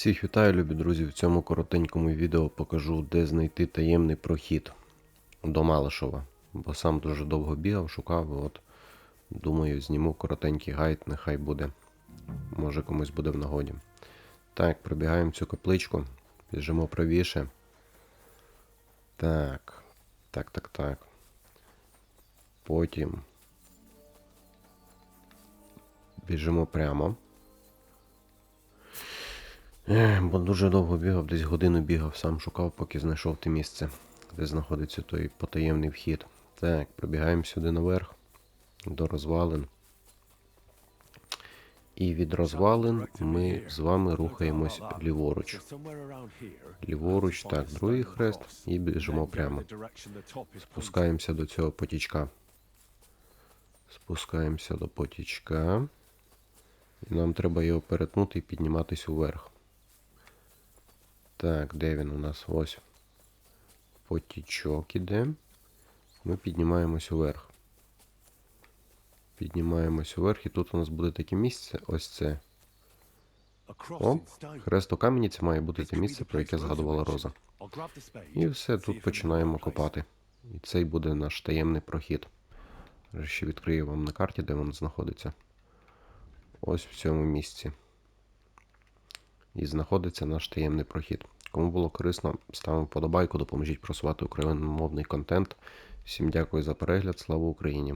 Всіх вітаю, любі друзі! В цьому коротенькому відео покажу, де знайти таємний прохід до Малишова. Бо сам дуже довго бігав, шукав. От думаю, зніму коротенький гайд, нехай буде. Може комусь буде в нагоді. Так, пробігаємо цю капличку, біжимо правіше. Так. Так, так, так. Потім біжимо прямо. Бо дуже довго бігав, десь годину бігав, сам шукав, поки знайшов те місце, де знаходиться той потаємний вхід. Так, пробігаємо сюди наверх, до розвалин. І від розвалин ми з вами рухаємось ліворуч. Ліворуч, так, другий хрест, і біжимо прямо. Спускаємося до цього потічка. Спускаємося до потічка. І нам треба його перетнути і підніматись уверх. Так, де він у нас? Ось. Потічок іде. Ми піднімаємось уверх. Піднімаємось уверх, і тут у нас буде таке місце. Ось це. О, хрест у камені це має бути те місце, про яке згадувала Роза. І все, тут починаємо копати. І цей буде наш таємний прохід. Ще відкрию вам на карті, де він знаходиться. Ось в цьому місці. І знаходиться наш таємний прохід. Кому було корисно, ставимо вподобайку, допоможіть просувати україномовний контент. Всім дякую за перегляд. Слава Україні!